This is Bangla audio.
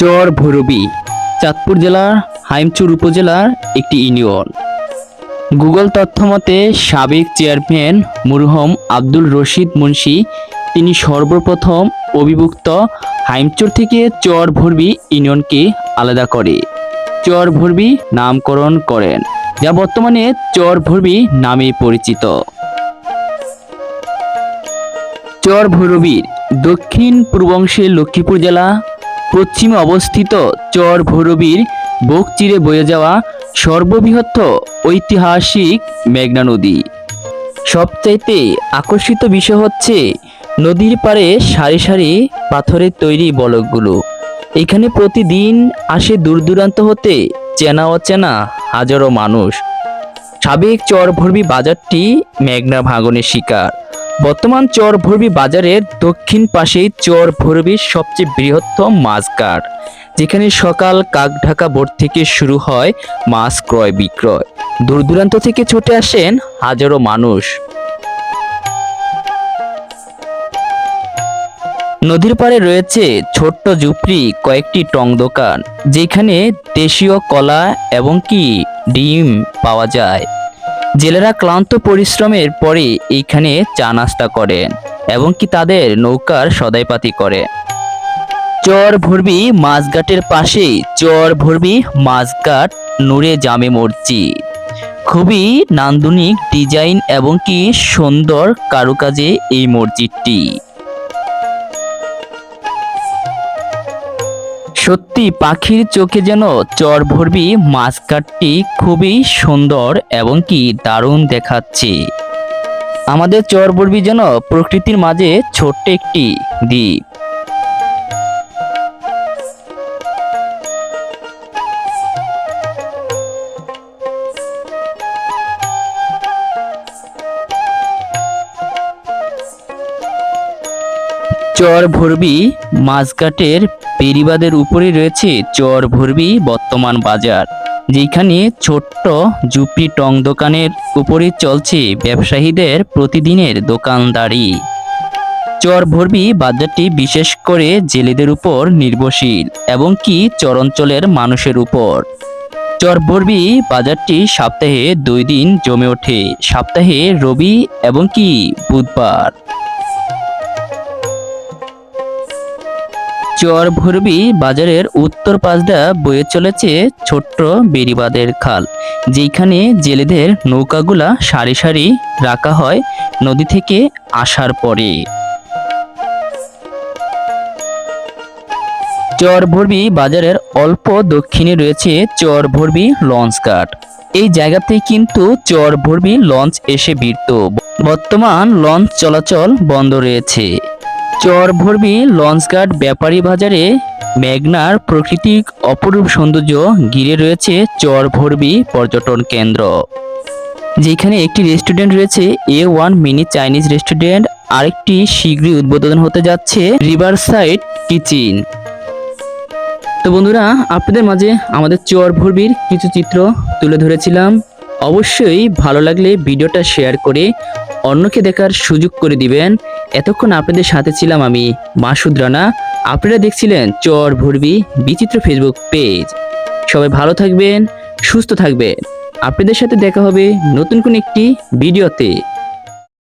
চর ভৈরবী চাঁদপুর জেলার হাইমচুর উপজেলার একটি ইউনিয়ন। গুগল তথ্য মতে, সাবেক চেয়ারম্যান মুরহম আব্দুল রশিদ মুন্সি, তিনি সর্বপ্রথম অভিভুক্ত হাইমচুর থেকে চর ভরবি ইউনিয়নকে আলাদা করে চর ভরবি নামকরণ করেন, যা বর্তমানে চর ভরবি নামে পরিচিত। চর ভৈরবীর দক্ষিণ পূর্বাংশে লক্ষ্মীপুর জেলা পশ্চিমে অবস্থিত চর ভৈরবীর বুক চিরে বয়ে যাওয়া সর্ববৃহৎ ঐতিহাসিক মেঘনা নদী। সবচাইতে আকর্ষিত বিষয় হচ্ছে নদীর পাড়ে সারি সারি পাথরের তৈরি বলকগুলো। এখানে প্রতিদিন আসে দূর দূরান্ত হতে চেনা অচেনা হাজারো মানুষ। সাবেক চরভর্বী বাজারটি মেঘনা ভাঙনের শিকার। বর্তমান চরভর্বী বাজারের দক্ষিণ পাশেই চর চরভর্বীর সবচেয়ে বৃহত্তম মাছঘাট যেখানে সকাল কাকঢাকা বোর্ড থেকে শুরু হয় মাছ ক্রয় বিক্রয়। দূর দূরান্ত থেকে ছুটে আসেন হাজারো মানুষ। নদীর পাড়ে রয়েছে ছোট্ট ঝুপড়ি, কয়েকটি টং দোকান, যেখানে দেশীয় কলা এবং কি ডিম পাওয়া যায়। জেলেরা ক্লান্ত পরিশ্রমের পরে এইখানে চা নাস্তা করেন এবং কি তাদের নৌকার সদাইপাতি করে। চর ভরবি মাছঘাটের পাশেই চর ভরবি মাছঘাট নূরে জামে মসজিদ। খুবই নান্দনিক ডিজাইন এবং কি সুন্দর কারুকাজে এই মসজিদটি। সত্যি পাখির চোখে যেন চর ভরবি মাছকাটটি খুবই সুন্দর এবং কি দারুণ দেখাচ্ছে। আমাদের চর ভরবি যেন প্রকৃতির মাঝে ছোট্ট একটি দ্বীপ। চর ভরবি মাছঘাটের পেরিবাদের উপরে রয়েছে চর ভরবি বর্তমান বাজার, যেখানে ছোট্ট জুপি টং দোকানের উপরে চলছে ব্যবসায়ীদের প্রতিদিনের দোকানদারি। চর ভরবি বাজারটি বিশেষ করে জেলেদের উপর নির্ভরশীল এবং কি চরাঞ্চলের মানুষের উপর। চর ভরবি বাজারটি সপ্তাহে দুই দিন জমে ওঠে, সপ্তাহে রবি এবং কি বুধবার। চর ভরবি বাজারের উত্তর পাশটা বয়ে চলেছে ছোট্ট বেরিবাদের খাল যেখানে জেলেদের নৌকাগুলা সারি সারি রাখা হয় নদী থেকে আসার পরে। চর ভরবি বাজারের অল্প দক্ষিণে রয়েছে চর ভরবি লঞ্চ ঘাট। এই জায়গাতেই কিন্তু চর ভরবি লঞ্চ এসে ভিড়ত বর্তমান লঞ্চ চলাচল বন্ধ রয়েছে। চর ভরবি লঞ্চঘাট ব্যাপারী বাজারে মেঘনার প্রাকৃতিক অপরূপ সৌন্দর্য ঘিরে রয়েছে চর ভরবি পর্যটন কেন্দ্র। যেখানে একটি রেস্টুরেন্ট রয়েছে A one mini Chinese restaurant. আরেকটি শীঘ্রই উদ্বোধন হতে যাচ্ছে রিভার সাইড কিচেন তো বন্ধুরা, আপনাদের মাঝে আমাদের চর ভরবির কিছু চিত্র তুলে ধরেছিলাম। অবশ্যই ভালো লাগলে ভিডিওটা শেয়ার করে অন্যকে দেখার সুযোগ করে দিবেন। এতক্ষণ আপনাদের সাথে ছিলাম আমি, মাসুদ রানা। আপনারা দেখছিলেন চর ভরবি বিচিত্র ফেসবুক পেজ সবাই ভালো থাকবেন, সুস্থ থাকবেন। আপনাদের সাথে দেখা হবে নতুন কোন একটি ভিডিওতে।